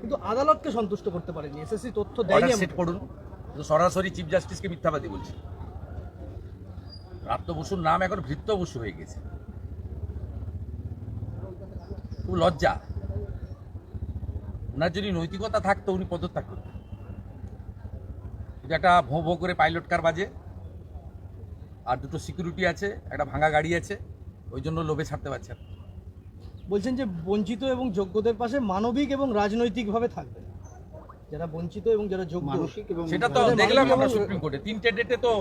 কিন্তু আদালতকে সন্তুষ্ট করতে পারেনি। এসএসসি তথ্য দেয়নি সেট করুন। সরাসরি চিফ জাস্টিসকে মিথ্যাবাদী বলছে। প্রাপ্ত বসুর নাম এখন ভৃত্য বসু হয়ে গেছে। খুব লজ্জা। ওনার যদি নৈতিকতা থাকতো উনি পদত্যাগ করতেন। কিন্তু একটা ভোঁ ভোঁ করে পাইলট কার বাজে? আর দুটো সিকিউরিটি আছে একটা ভাঙা গাড়ি আছে ওই জন্য লোভে ছাড়তে পারছে না। বলছেন যে বঞ্চিত এবং যোগ্যদের পাশে মানবিক এবং রাজনৈতিকভাবে থাকবে যারা বঞ্চিত এবং যারা যোগ্য মানসিক এবং সেটা তো দেখলাম আমরা সুপ্রিম কোর্টে তিনটে ডেটে তো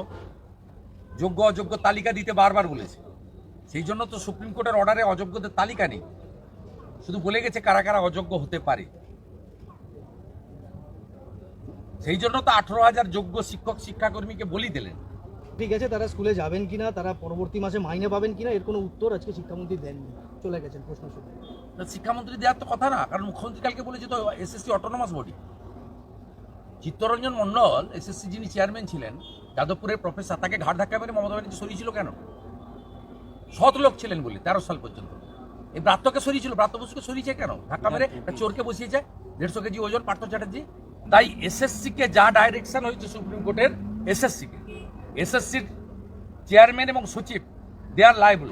যোগ্য অযোগ্য তালিকা দিতে বারবার বলেছে। সেই জন্য তো সুপ্রিম কোর্টের অর্ডারে অযোগ্যদের তালিকা নেই। শুধু বলে গেছে কারা কারা অযোগ্য হতে পারে। সেই জন্য তো আঠারো হাজার যোগ্য শিক্ষক শিক্ষাকর্মীকে বলি দিলেন। ঠিক আছে, তারা স্কুলে যাবেন কিনা, তারা পরবর্তী মাসে মাইনে পাবেন কিনা, এর কোনো উত্তর আজকে শিক্ষামন্ত্রী দেননি। চলে গেছেন প্রশ্ন শুনে। শিক্ষামন্ত্রী দেওয়ার তো কথা না, কারণ মুখ্যমন্ত্রী কালকে বলেছে তো SSC autonomous body Chittaranjan Mondal, SSC যিনি চেয়ারম্যান ছিলেন, যাদবপুরের প্রফেসর তাকে ঘাট ধাক্কা মেরে মমতা ব্যানার্জি সরিয়েছিল কেন? সৎ লোক ছিলেন বলে, তেরো সাল পর্যন্ত। এই ব্রাত্যকে সরিয়েছিল ব্রাত্য বসুকে সরিয়েছে কেন? ধাক্কা মেরে চোরকে বসিয়েছে দেড়শো কেজি ওজন, পার্থ চ্যাটার্জি। তাই এসএসসি কে যা ডাইরেকশন হয়েছে সুপ্রিম কোর্টের এসএসসি কে এসএসসির চেয়ারম্যান এবং সচিব দে আর লাইবল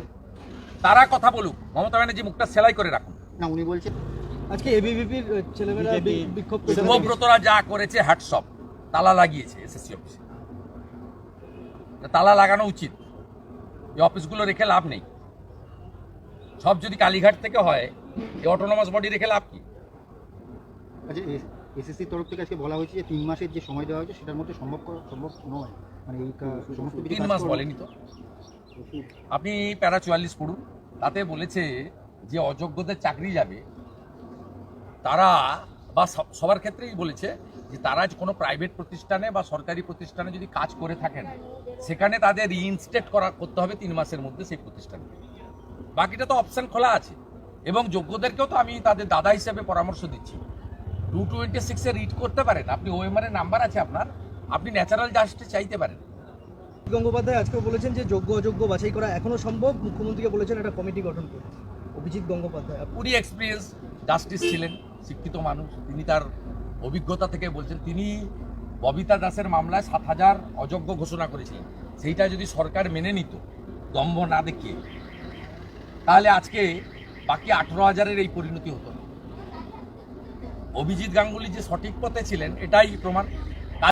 তারা কথা বলুক। মমতা ব্যানার্জি মুখটা সেলাই করে রাখুন। না উনি বলছেন আজকে এবিভিপির ছেলেমেয়েরা বি- বিক্ষোভ শুভব্রতরা যা করেছে হ্যাটসঅপ তালা লাগিয়েছে এসএসসি অফিসে তা তালা লাগানো উচিত। এই অফিসগুলো রেখে লাভ নেই। সব যদি কালীঘাট থেকে হয় এই অটোনমাস বডি রেখে লাভ কি? আচ্ছা এসএসসির তরফ থেকে আজকে বলা হয়েছে যে তিন মাসের যে সময় দেওয়া হয়েছে সেটার মধ্যে সম্ভব সম্ভব নয়। মানে এই সমস্ত তিন মাস বলেনি তো? আপনি প্যারা চুয়াল্লিশ পড়ুন তাতে বলেছে যে অযোগ্যদের চাকরি যাবে তারা বা সবার ক্ষেত্রেই বলেছে যে তারা কোনো প্রাইভেট প্রতিষ্ঠানে বা সরকারি প্রতিষ্ঠানে যদি কাজ করে থাকেন সেখানে তাদের রিইনস্টেট করা করতে হবে তিন মাসের মধ্যে সেই প্রতিষ্ঠানে বাকিটা তো অপশন খোলা আছে। এবং যোগ্যদেরকেও তো আমি তাদের দাদা হিসেবে পরামর্শ দিচ্ছি। টু টোয়েন্টি সিক্সে রিড করতে পারেন। আপনি ওএমআর এর নাম্বার আছে আপনার। আপনি ন্যাচারাল জাস্টিস চাইতে পারেন। গঙ্গোপাধ্যায় আজকে বলেছেন যে যোগ্য অযোগ্য বাছাই করা এখনও সম্ভব। মুখ্যমন্ত্রীকে বলেছেন একটা কমিটি গঠন করতে অভিজিৎ গঙ্গোপাধ্যায় উনি এক্সপিরিয়েন্স জাস্টিস ছিলেন শিক্ষিত মানুষ। তিনি তার অভিজ্ঞতা থেকে বলছেন তিনি ববিতা দাসের মামলায় সাত হাজার অযোগ্য ঘোষণা করেছিলেন। সেইটা যদি সরকার মেনে নিত দম্ভ না দেখিয়ে তাহলে আজকে বাকি আঠেরো হাজারের এই পরিণতি হতো অভিজিৎ গাঙ্গুলি যে সঠিক পথে ছিলেন এটাই প্রমাণ।